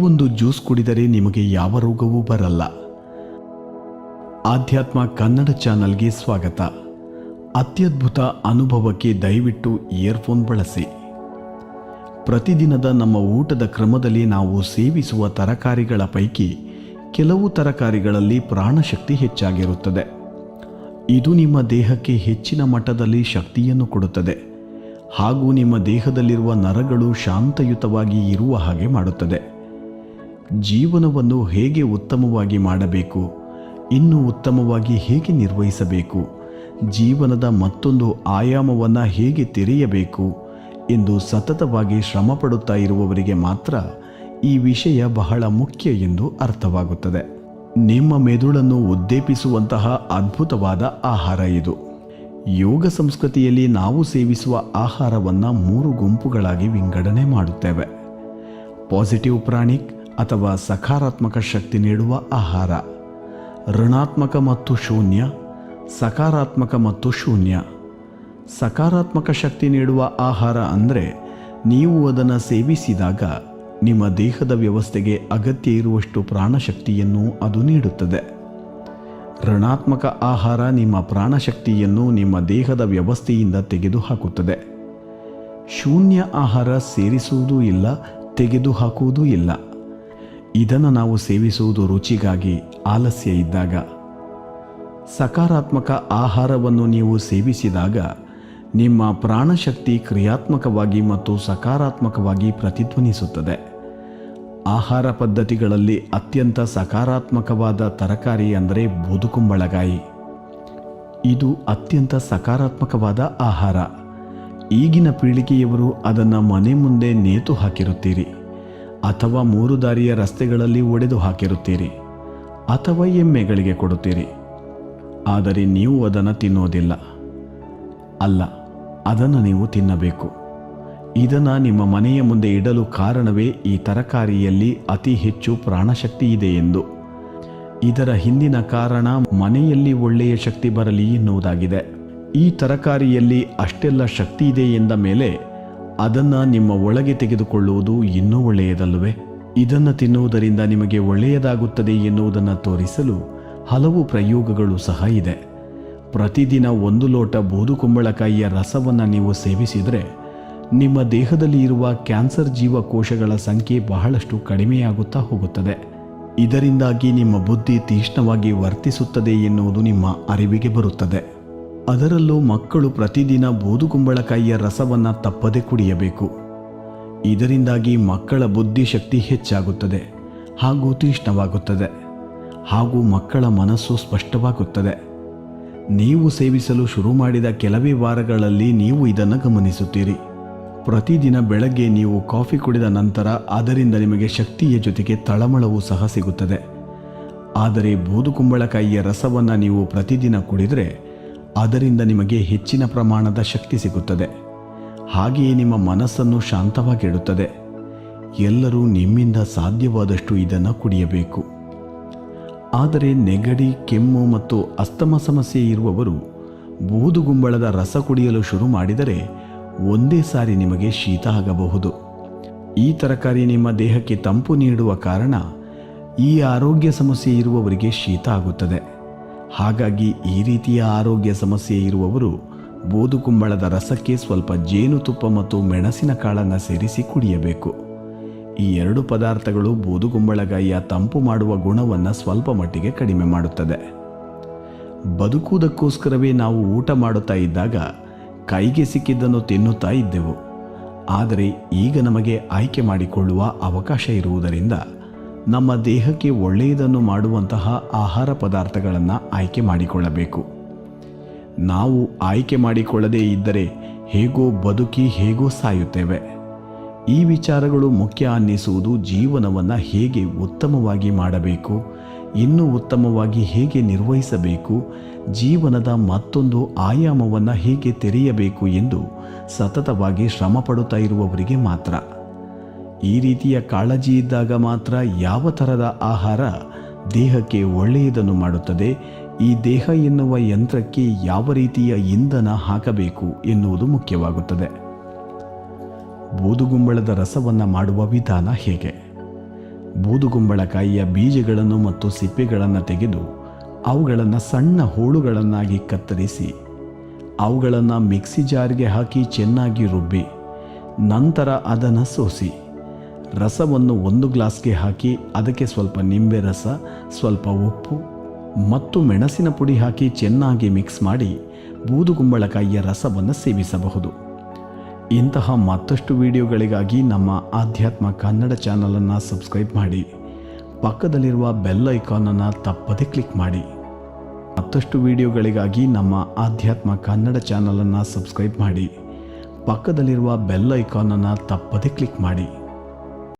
ಒಂದು ಜ್ಯೂಸ್ ಕುಡಿದರೆ ನಿಮಗೆ ಯಾವ ರೋಗವೂ ಬರಲ್ಲ. ಆಧ್ಯಾತ್ಮ ಕನ್ನಡ ಚಾನಲ್ಗೆ ಸ್ವಾಗತ. ಅತ್ಯದ್ಭುತ ಅನುಭವಕ್ಕೆ ದಯವಿಟ್ಟು ಇಯರ್ಫೋನ್ ಬಳಸಿ. ಪ್ರತಿದಿನದ ನಮ್ಮ ಊಟದ ಕ್ರಮದಲ್ಲಿ ನಾವು ಸೇವಿಸುವ ತರಕಾರಿಗಳ ಪೈಕಿ ಕೆಲವು ತರಕಾರಿಗಳಲ್ಲಿ ಪ್ರಾಣಶಕ್ತಿ ಹೆಚ್ಚಾಗಿರುತ್ತದೆ. ಇದು ನಿಮ್ಮ ದೇಹಕ್ಕೆ ಹೆಚ್ಚಿನ ಮಟ್ಟದಲ್ಲಿ ಶಕ್ತಿಯನ್ನು ಕೊಡುತ್ತದೆ. ಹಾಗೂ ನಿಮ್ಮ ದೇಹದಲ್ಲಿರುವ ನರಗಳು ಶಾಂತಯುತವಾಗಿ ಇರುವ ಹಾಗೆ ಮಾಡುತ್ತದೆ. ಜೀವನವನ್ನು ಹೇಗೆ ಉತ್ತಮವಾಗಿ ಮಾಡಬೇಕು, ಇನ್ನೂ ಉತ್ತಮವಾಗಿ ಹೇಗೆ ನಿರ್ವಹಿಸಬೇಕು, ಜೀವನದ ಮತ್ತೊಂದು ಆಯಾಮವನ್ನು ಹೇಗೆ ತೆರೆಯಬೇಕು ಎಂದು ಸತತವಾಗಿ ಶ್ರಮ ಪಡುತ್ತಾ ಇರುವವರಿಗೆ ಮಾತ್ರ ಈ ವಿಷಯ ಬಹಳ ಮುಖ್ಯ ಎಂದು ಅರ್ಥವಾಗುತ್ತದೆ. ನಿಮ್ಮ ಮೆದುಳನ್ನು ಉದ್ದೇಪಿಸುವಂತಹ ಅದ್ಭುತವಾದ ಆಹಾರ ಇದು. ಯೋಗ ಸಂಸ್ಕೃತಿಯಲ್ಲಿ ನಾವು ಸೇವಿಸುವ ಆಹಾರವನ್ನು ಮೂರು ಗುಂಪುಗಳಾಗಿ ವಿಂಗಡಣೆ ಮಾಡುತ್ತೇವೆ. ಪಾಸಿಟಿವ್ ಪ್ರಾಣಿಕ್ ಅಥವಾ ಸಕಾರಾತ್ಮಕ ಶಕ್ತಿ ನೀಡುವ ಆಹಾರ. ಋಣಾತ್ಮಕ ಮತ್ತು ಶೂನ್ಯ, ಸಕಾರಾತ್ಮಕ ಮತ್ತು ಶೂನ್ಯ. ಸಕಾರಾತ್ಮಕ ಶಕ್ತಿ ನೀಡುವ ಆಹಾರ ಅಂದರೆ ನೀವು ಅದನ್ನು ಸೇವಿಸಿದಾಗ ನಿಮ್ಮ ದೇಹದ ವ್ಯವಸ್ಥೆಗೆ ಅಗತ್ಯ ಇರುವಷ್ಟು ಪ್ರಾಣಶಕ್ತಿಯನ್ನು ಅದು ನೀಡುತ್ತದೆ. ಋಣಾತ್ಮಕ ಆಹಾರ ನಿಮ್ಮ ಪ್ರಾಣಶಕ್ತಿಯನ್ನು ನಿಮ್ಮ ದೇಹದ ವ್ಯವಸ್ಥೆಯಿಂದ ತೆಗೆದುಹಾಕುತ್ತದೆ. ಶೂನ್ಯ ಆಹಾರ ಸೇರಿಸುವುದೂ ಇಲ್ಲ, ತೆಗೆದುಹಾಕುವುದೂ ಇಲ್ಲ. ಇದನ್ನು ನಾವು ಸೇವಿಸುವುದು ರುಚಿಗಾಗಿ ಆಲಸ್ಯ ಇದ್ದಾಗ. ಸಕಾರಾತ್ಮಕ ಆಹಾರವನ್ನು ನೀವು ಸೇವಿಸಿದಾಗ ನಿಮ್ಮ ಪ್ರಾಣಶಕ್ತಿ ಕ್ರಿಯಾತ್ಮಕವಾಗಿ ಮತ್ತು ಸಕಾರಾತ್ಮಕವಾಗಿ ಪ್ರತಿಧ್ವನಿಸುತ್ತದೆ. ಆಹಾರ ಪದ್ಧತಿಗಳಲ್ಲಿ ಅತ್ಯಂತ ಸಕಾರಾತ್ಮಕವಾದ ತರಕಾರಿ ಅಂದರೆ ಬೂದುಕುಂಬಳಕಾಯಿ. ಇದು ಅತ್ಯಂತ ಸಕಾರಾತ್ಮಕವಾದ ಆಹಾರ. ಈಗಿನ ಪೀಳಿಗೆಯವರು ಅದನ್ನು ಮನೆ ಮುಂದೆ ನೇತು ಹಾಕಿರುತ್ತೀರಿ. ಅಥವಾ ಮೂರು ದಾರಿಯ ರಸ್ತೆಗಳಲ್ಲಿ ಒಡೆದು ಹಾಕಿರುತ್ತೀರಿ, ಅಥವಾ ಎಮ್ಮೆಗಳಿಗೆ ಕೊಡುತ್ತೀರಿ. ಆದರೆ ನೀವು ಅದನ್ನು ತಿನ್ನೋದಿಲ್ಲ. ಅಲ್ಲ, ಅದನ್ನು ನೀವು ತಿನ್ನಬೇಕು. ಇದನ್ನು ನಿಮ್ಮ ಮನೆಯ ಮುಂದೆ ಇಡಲು ಕಾರಣವೇ ಈ ತರಕಾರಿಯಲ್ಲಿ ಅತಿ ಹೆಚ್ಚು ಪ್ರಾಣಶಕ್ತಿ ಇದೆ ಎಂದು. ಇದರ ಹಿಂದಿನ ಕಾರಣ ಮನೆಯಲ್ಲಿ ಒಳ್ಳೆಯ ಶಕ್ತಿ ಬರಲಿ ಎನ್ನುವುದಾಗಿದೆ. ಈ ತರಕಾರಿಯಲ್ಲಿ ಅಷ್ಟೆಲ್ಲ ಶಕ್ತಿ ಇದೆ ಎಂದ ಮೇಲೆ ಅದನ್ನು ನಿಮ್ಮ ಒಳಗೆ ತೆಗೆದುಕೊಳ್ಳುವುದು ಇನ್ನೂ ಒಳ್ಳೆಯದಲ್ಲವೇ? ಇದನ್ನು ತಿನ್ನುವುದರಿಂದ ನಿಮಗೆ ಒಳ್ಳೆಯದಾಗುತ್ತದೆ ಎನ್ನುವುದನ್ನು ತೋರಿಸಲು ಹಲವು ಪ್ರಯೋಗಗಳು ಸಹ ಇದೆ. ಪ್ರತಿದಿನ ಒಂದು ಲೋಟ ಬೂದುಕುಂಬಳಕಾಯಿಯ ರಸವನ್ನು ನೀವು ಸೇವಿಸಿದರೆ ನಿಮ್ಮ ದೇಹದಲ್ಲಿ ಇರುವ ಕ್ಯಾನ್ಸರ್ ಜೀವಕೋಶಗಳ ಸಂಖ್ಯೆ ಬಹಳಷ್ಟು ಕಡಿಮೆಯಾಗುತ್ತಾ ಹೋಗುತ್ತದೆ. ಇದರಿಂದಾಗಿ ನಿಮ್ಮ ಬುದ್ಧಿ ತೀಕ್ಷ್ಣವಾಗಿ ವರ್ತಿಸುತ್ತದೆ ಎನ್ನುವುದು ನಿಮ್ಮ ಅರಿವಿಗೆ ಬರುತ್ತದೆ. ಅದರಲ್ಲೂ ಮಕ್ಕಳು ಪ್ರತಿದಿನ ಬೂದುಕುಂಬಳಕಾಯಿಯ ರಸವನ್ನು ತಪ್ಪದೆ ಕುಡಿಯಬೇಕು. ಇದರಿಂದಾಗಿ ಮಕ್ಕಳ ಬುದ್ಧಿಶಕ್ತಿ ಹೆಚ್ಚಾಗುತ್ತದೆ ಹಾಗೂ ತೀಕ್ಷ್ಣವಾಗುತ್ತದೆ ಹಾಗೂ ಮಕ್ಕಳ ಮನಸ್ಸು ಸ್ಪಷ್ಟವಾಗುತ್ತದೆ. ನೀವು ಸೇವಿಸಲು ಶುರು ಮಾಡಿದ ಕೆಲವೇ ವಾರಗಳಲ್ಲಿ ನೀವು ಇದನ್ನು ಗಮನಿಸುತ್ತೀರಿ. ಪ್ರತಿದಿನ ಬೆಳಗ್ಗೆ ನೀವು ಕಾಫಿ ಕುಡಿದ ನಂತರ ಅದರಿಂದ ನಿಮಗೆ ಶಕ್ತಿಯ ಜೊತೆಗೆ ತಳಮಳವೂ ಸಹ ಸಿಗುತ್ತದೆ. ಆದರೆ ಬೂದುಕುಂಬಳಕಾಯಿಯ ರಸವನ್ನು ನೀವು ಪ್ರತಿದಿನ ಕುಡಿದರೆ ಅದರಿಂದ ನಿಮಗೆ ಹೆಚ್ಚಿನ ಪ್ರಮಾಣದ ಶಕ್ತಿ ಸಿಗುತ್ತದೆ. ಹಾಗೆಯೇ ನಿಮ್ಮ ಮನಸ್ಸನ್ನು ಶಾಂತವಾಗಿಡುತ್ತದೆ ಎಲ್ಲರೂ ನಿಮ್ಮಿಂದ ಸಾಧ್ಯವಾದಷ್ಟು ಇದನ್ನು ಕುಡಿಯಬೇಕು. ಆದರೆ ನೆಗಡಿ, ಕೆಮ್ಮು ಮತ್ತು ಅಸ್ತಮ ಸಮಸ್ಯೆ ಇರುವವರು ಬೂದುಗುಂಬಳದ ರಸ ಕುಡಿಯಲು ಶುರು ಮಾಡಿದರೆ ಒಂದೇ ಸಾರಿ ನಿಮಗೆ ಶೀತ ಆಗಬಹುದು. ಈ ತರಕಾರಿ ನಿಮ್ಮ ದೇಹಕ್ಕೆ ತಂಪು ನೀಡುವ ಕಾರಣ ಈ ಆರೋಗ್ಯ ಸಮಸ್ಯೆ ಇರುವವರಿಗೆ ಶೀತ ಆಗುತ್ತದೆ. ಹಾಗಾಗಿ ಈ ರೀತಿಯ ಆರೋಗ್ಯ ಸಮಸ್ಯೆ ಇರುವವರು ಬೂದುಕುಂಬಳದ ರಸಕ್ಕೆ ಸ್ವಲ್ಪ ಜೇನುತುಪ್ಪ ಮತ್ತು ಮೆಣಸಿನ ಕಾಳನ್ನು ಸೇರಿಸಿ ಕುಡಿಯಬೇಕು. ಈ ಎರಡು ಪದಾರ್ಥಗಳು ಬೂದುಕುಂಬಳಕಾಯಿಯ ತಂಪು ಮಾಡುವ ಗುಣವನ್ನು ಸ್ವಲ್ಪ ಮಟ್ಟಿಗೆ ಕಡಿಮೆ ಮಾಡುತ್ತದೆ. ಬದುಕುವುದಕ್ಕೋಸ್ಕರವೇ ನಾವು ಊಟ ಮಾಡುತ್ತಾ ಇದ್ದಾಗ ಕೈಗೆ ಸಿಕ್ಕಿದ್ದನ್ನು ತಿನ್ನುತ್ತಾ ಇದ್ದೆವು. ಆದರೆ ಈಗ ನಮಗೆ ಆಯ್ಕೆ ಮಾಡಿಕೊಳ್ಳುವ ಅವಕಾಶ ಇರುವುದರಿಂದ ನಮ್ಮ ದೇಹಕ್ಕೆ ಒಳ್ಳೆಯದನ್ನು ಮಾಡುವಂತಹ ಆಹಾರ ಪದಾರ್ಥಗಳನ್ನು ಆಯ್ಕೆ ಮಾಡಿಕೊಳ್ಳಬೇಕು. ನಾವು ಆಯ್ಕೆ ಮಾಡಿಕೊಳ್ಳದೇ ಇದ್ದರೆ ಹೇಗೋ ಬದುಕಿ ಹೇಗೋ ಸಾಯುತ್ತೇವೆ. ಈ ವಿಚಾರಗಳು ಮುಖ್ಯ ಅನ್ನಿಸುವುದು ಜೀವನವನ್ನು ಹೇಗೆ ಉತ್ತಮವಾಗಿ ಮಾಡಬೇಕು, ಇನ್ನೂ ಉತ್ತಮವಾಗಿ ಹೇಗೆ ನಿರ್ವಹಿಸಬೇಕು, ಜೀವನದ ಮತ್ತೊಂದು ಆಯಾಮವನ್ನು ಹೇಗೆ ತೆರೆಯಬೇಕು ಎಂದು ಸತತವಾಗಿ ಶ್ರಮ ಪಡುತ್ತಾ ಇರುವವರಿಗೆ ಮಾತ್ರ. ಈ ರೀತಿಯ ಕಾಳಜಿ ಇದ್ದಾಗ ಮಾತ್ರ ಯಾವ ಥರದ ಆಹಾರ ದೇಹಕ್ಕೆ ಒಳ್ಳೆಯದನ್ನು ಮಾಡುತ್ತದೆ? ಈ ದೇಹ ಎನ್ನುವ ಯಂತ್ರಕ್ಕೆ ಯಾವ ರೀತಿಯ ಇಂಧನ ಹಾಕಬೇಕು ಎನ್ನುವುದು ಮುಖ್ಯವಾಗುತ್ತದೆ. ಬೂದುಗುಂಬಳದ ರಸವನ್ನು ಮಾಡುವ ವಿಧಾನ ಹೇಗೆ? ಬೂದುಗುಂಬಳಕಾಯಿಯ ಬೀಜಗಳನ್ನು ಮತ್ತು ಸಿಪ್ಪೆಗಳನ್ನು ತೆಗೆದು ಅವುಗಳನ್ನು ಸಣ್ಣ ಹೋಳುಗಳನ್ನಾಗಿ ಕತ್ತರಿಸಿ, ಅವುಗಳನ್ನು ಮಿಕ್ಸಿ ಜಾರ್ಗೆ ಹಾಕಿ ಚೆನ್ನಾಗಿ ರುಬ್ಬಿ, ನಂತರ ಅದನ್ನು ಸೋಸಿ ರಸವನ್ನು ಒಂದು ಗ್ಲಾಸ್ಗೆ ಹಾಕಿ ಅದಕ್ಕೆ ಸ್ವಲ್ಪ ನಿಂಬೆ ರಸ, ಸ್ವಲ್ಪ ಉಪ್ಪು, ಮತ್ತು ಮೆಣಸಿನ ಪುಡಿ ಹಾಕಿ ಚೆನ್ನಾಗಿ ಮಿಕ್ಸ್ ಮಾಡಿ ಬೂದುಗುಂಬಳಕಾಯಿಯ ರಸವನ್ನು ಸೇವಿಸಬಹುದು. ಇಂತಹ ಮತ್ತಷ್ಟು ವಿಡಿಯೋಗಳಿಗಾಗಿ ನಮ್ಮ ಆಧ್ಯಾತ್ಮ ಕನ್ನಡ ಚಾನಲನ್ನು ಸಬ್ಸ್ಕ್ರೈಬ್ ಮಾಡಿ, ಪಕ್ಕದಲ್ಲಿರುವ ಬೆಲ್ ಐಕಾನನ್ನು ತಪ್ಪದೆ ಕ್ಲಿಕ್ ಮಾಡಿ. ಮತ್ತಷ್ಟು ವಿಡಿಯೋಗಳಿಗಾಗಿ ನಮ್ಮ ಆಧ್ಯಾತ್ಮ ಕನ್ನಡ ಚಾನಲನ್ನು ಸಬ್ಸ್ಕ್ರೈಬ್ ಮಾಡಿ, ಪಕ್ಕದಲ್ಲಿರುವ ಬೆಲ್ ಐಕಾನನ್ನು ತಪ್ಪದೆ ಕ್ಲಿಕ್ ಮಾಡಿ.